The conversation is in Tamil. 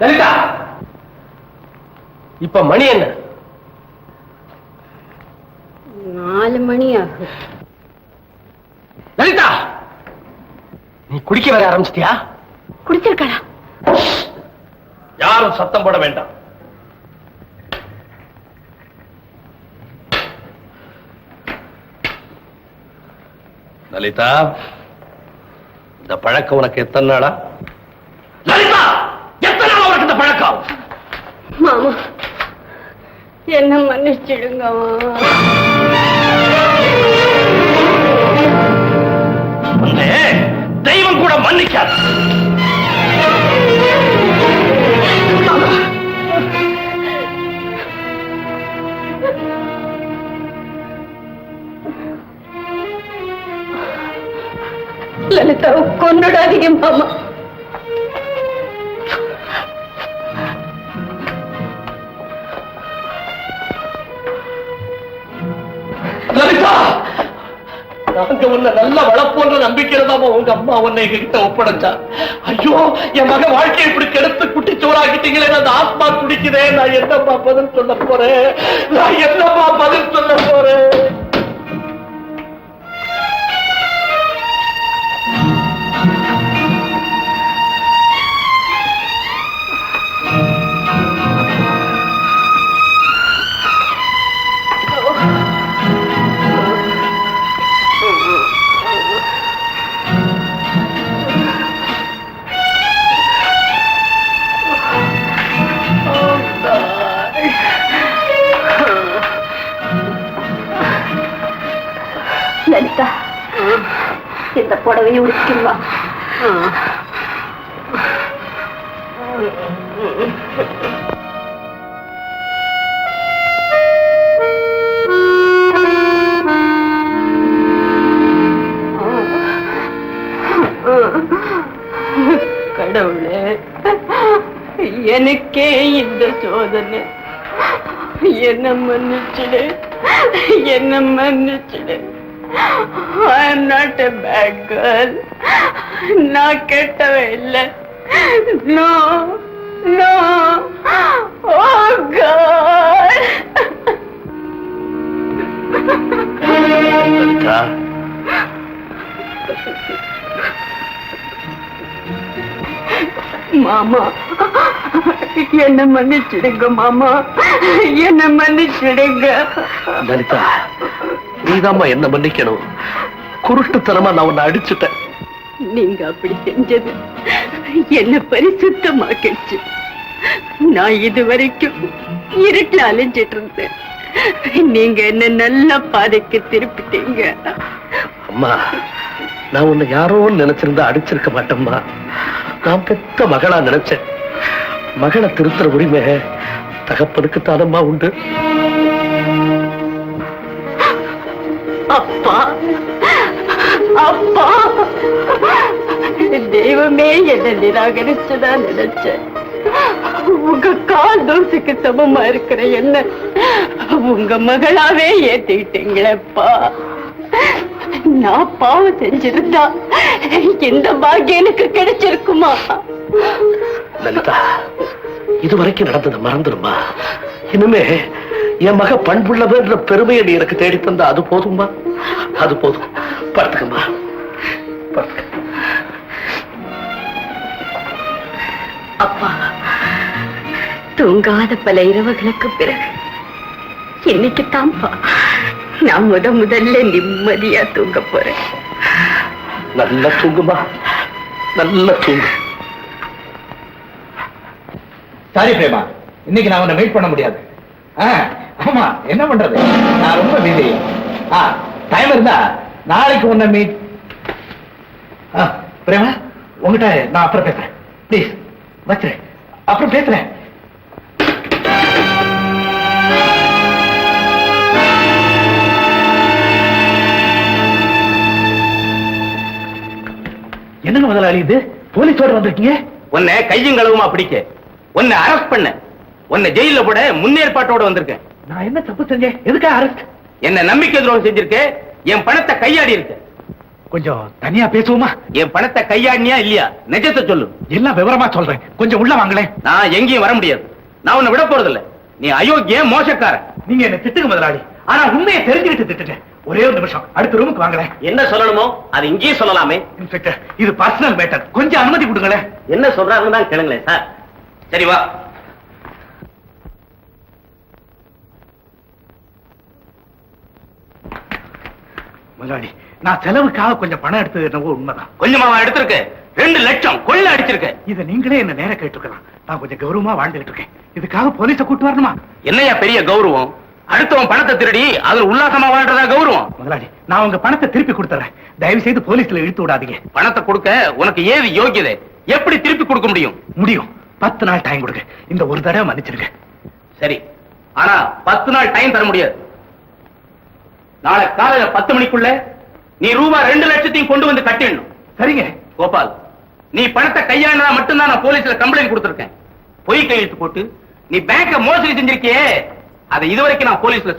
லலிதா! இப்ப மணி என்ன? நாலு மணி ஆகும் லலிதா! நீ குடிக்க வர ஆரம்பிச்சிட்டியா? குடிச்சிருக்கடா. யாரும் சத்தம் போட வேண்டாம். லலிதா இந்த பழக்கம் உனக்கு எத்தனை நாளா லலிதா எத்தனை நாளா உனக்கு இந்த பழக்கம் மாமா. என்ன மன்னிச்சிடுங்க உன்னை தெய்வம் கூட மன்னிக்காது. லலிதாவை கொண்டுடாதீங்க மாமா. நாங்க உன்னை நல்ல வளர்ப்போன்ற நம்பிக்கிறதாமா உங்க அம்மா உன்னை எங்ககிட்ட ஒப்படைச்சா. ஐயோ என் மகன் வாழ்க்கையை இப்படி கெடுத்து குட்டி சோறாக்கிட்டீங்களே அந்த ஆத்மா குடிக்கிறேன் நான் என்னப்பா பதில் சொல்ல போறேன்? நான் என்னப்பா பதில் சொல்ல போறேன்? புடவையை உடுத்திடுவா கடவுளே எனக்கே இந்த சோதனை. என்ன மன்னிச்சிடு என்ன மன்னிச்சிடு. I am not a bad girl நான் கெட்டவ இல்லை. நோ நோ ஓ காட் மாமா என்ன மன்னிச்சிடுங்க மாமா. என்ன மன்னிச்சிடுங்க. லலிதா நீதாம்மா என்ன மன்னிக்கணும். குருட்டுத்தனமா நான் உன்னை அடிச்சுட்டேன். நீங்க அப்படி செஞ்சது என்ன பரிசுத்தமாக்கிடுச்சு. நான் இதுவரைக்கும் இருட்டுல அலைஞ்சிட்டு இருந்தேன். நீங்க என்ன நல்ல பாதைக்கு திருப்பிட்டீங்க. அம்மா நான் உன்னை யாரோன்னு நினைச்சிருந்தா அடிச்சிருக்க மாட்டேம்மா. நான் பெத்த மகளா நினைச்சேன். மகளை திருத்துற உரிமை தகப்பனுக்கு தானம்மா உண்டு. அப்பா. அப்பா. தெய்வமே என்ன நிராகரிச்சதா நினைச்சேன். உங்க கால் தோசைக்கு சமமா இருக்கிற என்ன? உங்க மகளாவே ஏத்திட்டீங்களேப்பா நான் பாவம் செஞ்சிருந்தா இந்த பாக்கியம் எனக்கு கிடைச்சிருக்குமா? லலிதா இதுவரைக்கும் நடந்தது மறந்துடுமா? இனிமே என் மக பண்புள்ளவன்ற பெருமையை நீ எனக்கு தேடி அது போதுமா? அது போதும். படுத்துக்கம்மா. படுத்துக்க. அப்பா தூங்காத பல இரவுகளுக்கு பிறகு இன்னைக்கு தான்ப்பா நான் முத முதல்ல நிம்மதியா தூங்க போறேன். நல்லா தூங்குமா? நல்லா தூங்கு. சாரி பிரேமா இன்னைக்கு நான் உன்னை மீட் பண்ண முடியாது. ஆமா என்ன பண்றது? நான் ரொம்ப பிஸி ஆ டைம் இருந்தா நாளைக்கு உன்னை மீட் பிரேமா உங்ககிட்ட நான் அப்புறம் பேசுறேன். ப்ளீஸ் வச்சுறேன் அப்புறம் பேசுறேன். என்னங்க முதலாளி இது? போலீஸோட வந்திருக்கீங்க? உன்னை கையும் களவுமா பிடிக்க. உன்னை அரெஸ்ட் பண்ண. உன்னை ஜெயில போட முன்னேற்பாட்டோட வந்திருக்கேன். நான் என்ன தப்பு செஞ்சேன்? எதுக்காக அரெஸ்ட் என்ன நம்பிக்கை துரோகம் செஞ்சிருக்க? என் பணத்தை கையாடி இருக்க. கொஞ்சம் தனியா பேசுவோமா? என் பணத்தை கையாடினியா இல்லையா? நிஜத்தை சொல்லு. எல்லாம் விவரமா சொல்றேன். கொஞ்சம் உள்ள வாங்களேன். நான் எங்கேயும் வர முடியாது. நான் உன்னை விட போறதில்ல. நீ அயோக்கிய மோசக்காரன். நீங்க என்ன திட்டுங்க முதலாளி. ஆனா உண்மையை தெரிஞ்சுக்கிட்டு திட்டுட்டேன். ஒரே ஒரு நிமிஷம். அடுத்த ரூமுக்கு வாங்களேன். என்ன சொல்லணுமோ அது இங்கேயே சொல்லலாமே. இன்ஸ்பெக்டர் இது பர்சனல் மேட்டர் கொஞ்சம் அனுமதி கொடுங்களேன். என்ன சொல்றாருன்னு தான் கேளுங்களேன் சார் சரி வா. முதலாளி நான் செலவுக்காக கொஞ்சம் பணம் எடுத்தது என்னவோ உண்மைதான் கொஞ்சமாவா எடுத்திருக்க. ரெண்டு லட்சம் கொள்ள அடிச்சிருக்க. இதை நீங்களே என்ன நேர கேட்டுருக்கலாம். நான் கொஞ்சம் கௌரவமா வாழ்ந்துகிட்டு இருக்கேன். இதுக்காக போலீஸை கூட்டு வரணுமா? என்னையா பெரிய கௌரவம்? அடுத்தவன் பணத்தை திருடி அதுல உல்லாசமா வாழ்றதா கௌரவம்? முதலாளி நான் உங்க பணத்தை திருப்பி கொடுத்துறேன். தயவு செய்து போலீஸ்ல இழுத்து விடாதீங்க. பணத்தை கொடுக்க உனக்கு ஏது யோகியதை எப்படி திருப்பி கொடுக்க முடியும்? முடியும். பத்து நாள் டைம் கொடுங்க. இந்த ஒரு தடவை மன்னிச்சிருங்க சரி. ஆனா பத்து நாள் டைம் தர முடியாது. நாளை காலையில பத்து மணிக்குள்ள நீ ரூபா ரெண்டு லட்சத்தையும் கொண்டு வந்து கட்டிடணும். சரிங்க. கோபால் நீ பணத்தை கையாண்டதா மட்டும்தான் நான் போலீஸ்ல கம்ப்ளைண்ட் கொடுத்திருக்கேன். பொய் கையெழுத்து போட்டு நீ பேங்க மோசடி செஞ்சிருக்கியே அதை இதுவரைக்கும் நான் போலீஸ்ல சொல்ல